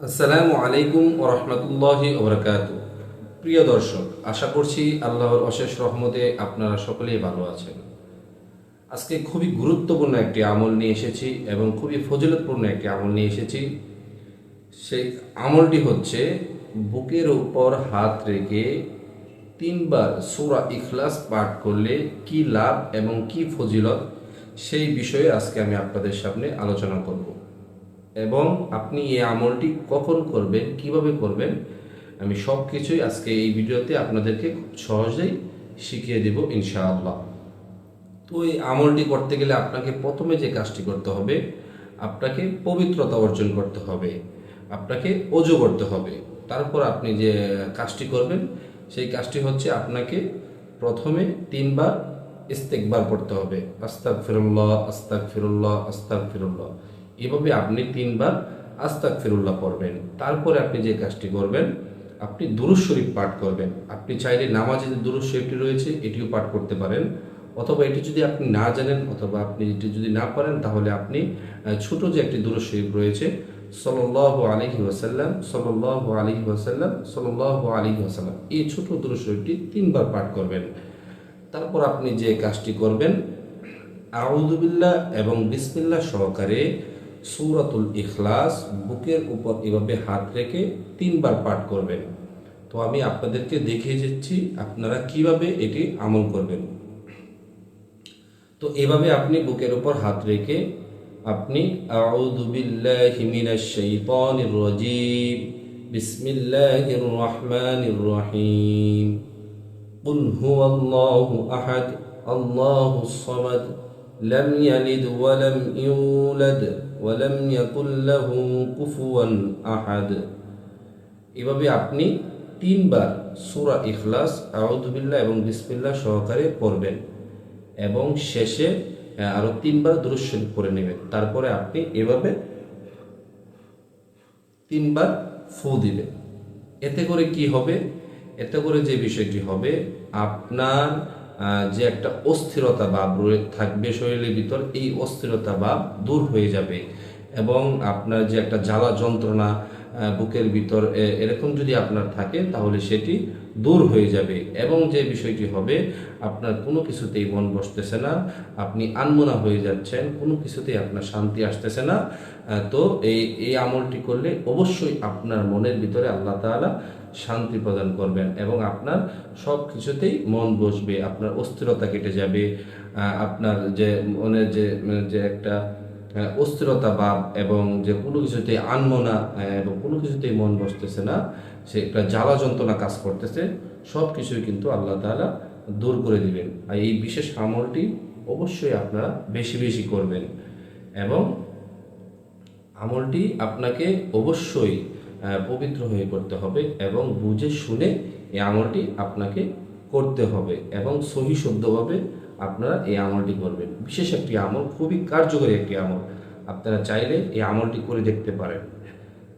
আসসালামু আলাইকুম ও রহমতুল্লাহি ওবরাকাত প্রিয় দর্শক, আশা করছি আল্লাহর অশেষ রহমতে আপনারা সকলেই ভালো আছেন। আজকে খুবই গুরুত্বপূর্ণ একটি আমল নিয়ে এসেছি এবং খুবই ফজিলতপূর্ণ একটি আমল নিয়ে এসেছি। সেই আমলটি হচ্ছে বুকের উপর হাত রেখে তিনবার সূরা ইখলাস পাঠ করলে কি লাভ এবং কি ফজিলত সেই বিষয়ে আজকে আমি আপনাদের সামনে আলোচনা করব। এবং আপনি এই আমলটি কখন করবেন, কীভাবে করবেন, আমি সব কিছুই আজকে এই ভিডিওতে আপনাদেরকে খুব সহজেই শিখিয়ে দেব ইনশাআল্লাহ। তো এই আমলটি করতে গেলে আপনাকে প্রথমে যে কাজটি করতে হবে, আপনাকে পবিত্রতা অর্জন করতে হবে, আপনাকে অজু করতে হবে। তারপর আপনি যে কাজটি করবেন, সেই কাজটি হচ্ছে আপনাকে প্রথমে তিনবার ইস্তেকবার করতে হবে। আস্তাক ফিরুল্লাহ আস্তাক ফিরুল্লাহ আস্তাক ফিরুল্লাহ এভাবে আপনি তিনবার আস্তাক ফিরুল্লাহ পড়বেন। তারপরে আপনি যে কাজটি করবেন, আপনি দুরুজ শরীফ পাঠ করবেন। আপনি চাইলে নামাজে যে দুরুজ শরীফটি রয়েছে, এটিও পাঠ করতে পারেন। অথবা এটি যদি আপনি না জানেন, অথবা আপনি এটি যদি না পারেন, তাহলে আপনি ছোট যে একটি দুরুজ শরীফ রয়েছে সল্লাহ আলহি ওয়াসাল্লাম সল্লাহ আলহি ওয়াসাল্লাম সল্লাহ আলহি ওয়াসাল্লাম, এই ছোট দুরুজ শরীফটি তিনবার পাঠ করবেন। তারপর আপনি যে কাজটি করবেন আউদুবিল্লাহ এবং বিসমিল্লাহ সহকারে সূরাতুল ইখলাস বুকের উপর এভাবে হাত রেখে তিনবার পাঠ করবেন তো আমি আপনাদেরকে দেখিয়ে যাচ্ছি আপনারা কিভাবে এটি আমল করবেন তো এভাবে আপনি বুকের উপর হাত রেখে আপনি আউযু বিল্লাহি মিনাশ শাইতানির রাজীম বিসমিল্লাহির রহমানির রহিম قل هو الله أحد الله الصمد لم يلد ولم يولد ওয়ালাম ইয়াকুল্লাহু কুফুয়ান আহাদ। এভাবে আপনি তিনবার সুরা ইখলাস আউদুবিল্লা এবং বিসমিল্লা সহকারে পড়বেন এবং শেষে আরও তিনবার দুরুশ্বরী পড়ে নেবেন। তারপরে আপনি এভাবে তিনবার ফু দিবেন। এতে করে কি হবে? এতে করে যে বিষয়টি হবে, আপনার যে একটা অস্থিরতা ভাব থাকবে শরীরের ভিতর, এই অস্থিরতা ভাব দূর হয়ে যাবে। এবং আপনার যে একটা জ্বালা যন্ত্রণা বুকের ভিতর এরকম যদি আপনার থাকে, তাহলে সেটি দূর হয়ে যাবে। এবং যে বিষয়টি হবে, আপনার কোনো কিছুতেই মন বসতেছে না, আপনি আনমনা হয়ে যাচ্ছেন, কোনো কিছুতেই আপনার শান্তি আসতেছে না। তো এই এই আমলটি করলে অবশ্যই আপনার মনের ভিতরে আল্লাহ তাআলা শান্তি প্রদান করবেন এবং আপনার সব কিছুতেই মন বসবে, আপনার অস্থিরতা কেটে যাবে আপনার যে মনের যে যে একটা অস্থিরতা ভাব এবং যে কোনো কিছুতেই আনমনা এবং কোনো কিছুতেই মন বসতেছে না, সে একটা জ্বালা যন্ত্রণা কাজ করতেছে সব কিছুই কিন্তু আল্লাহ তাআলা দূর করে দিবেন। আর এই বিশেষ আমলটি অবশ্যই আপনারা বেশি বেশি করবেন এবং আমলটি আপনাকে অবশ্যই পবিত্র হয়ে করতে হবে এবং বুঝে শুনে এই আমলটি আপনাকে করতে হবে এবং সহি শুদ্ধভাবে আপনারা এই আমলটি করবেন। বিশেষ একটি আমল, খুবই কার্যকরী একটি আমল। আপনারা চাইলে এই আমলটি করে দেখতে পারেন।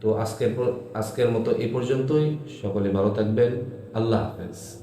তো আজকের আজকের মতো এ পর্যন্তই। সকলে ভালো থাকবেন। আল্লাহ হাফেজ।